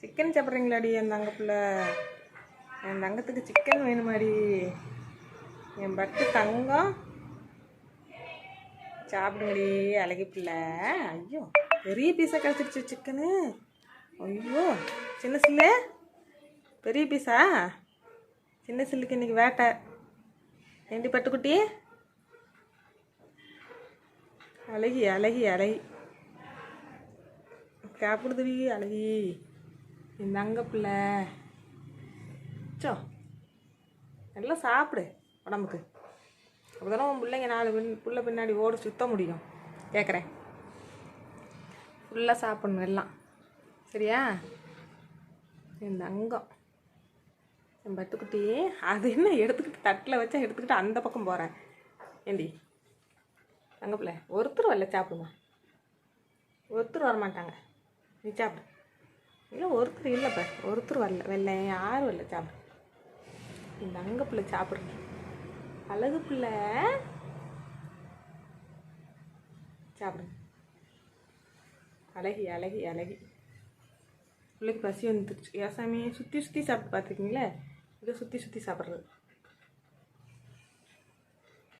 Chicken சாப்பிட்றீங்களாடி? என் தங்க பிள்ளை. என் தங்கத்துக்கு சிக்கன் வேணுமாடி. என் பட்டு தங்கம். சாப்பிடுங்கடி அழகி பிள்ளை. ஐயோ பெரிய பீஸாக கிடச்சிருச்சு சிக்கனு. ஐயோ சின்ன சில்லு? பெரிய பீஸா சின்ன சில்லுக்கு இன்னைக்கு வேட்டை. ஏண்டி பட்டுக்குட்டி? அழகி அழகி அழகி. சாப்பிடுதுடி அழகி. இந்த அங்க பிள்ளை. சோ நல்லா சாப்பிடு உடம்புக்கு. அப்போதானே உன் பிள்ளைங்க நாலு பின் புள்ள பின்னாடி ஓடி சுத்த முடியும். கேட்குறேன் ஃபுல்லாக சாப்பிடணும் எல்லாம். சரியா? இந்த அங்கம் என் பட்டுக்குட்டி அது என்ன எடுத்துக்கிட்டு தட்டில் வச்சா எடுத்துக்கிட்டு அந்த பக்கம் போகிறேன் ஏண்டி? அங்கே பிள்ளை. ஒருத்தர் வரல சாப்பிடுமா ஒருத்தர் வரமாட்டாங்க. நீ சாப்பிடு. இல்லை ஒருத்தர் இல்லைப்ப ஒருத்தர் வரல. வெள்ளை யாரும் வரல சாப்பிட்றேன் இந்த அங்க பிள்ளை சாப்பிட்றது அழகு பிள்ளை. சாப்பிடுங்க அழகி அழகி அழகி. பிள்ளைக்கு பசி வந்துருச்சு. ஏசாமி சுற்றி சுற்றி சாப்பிட்டு பார்த்துருக்கீங்களே? இதை சுற்றி சுற்றி சாப்பிட்றது.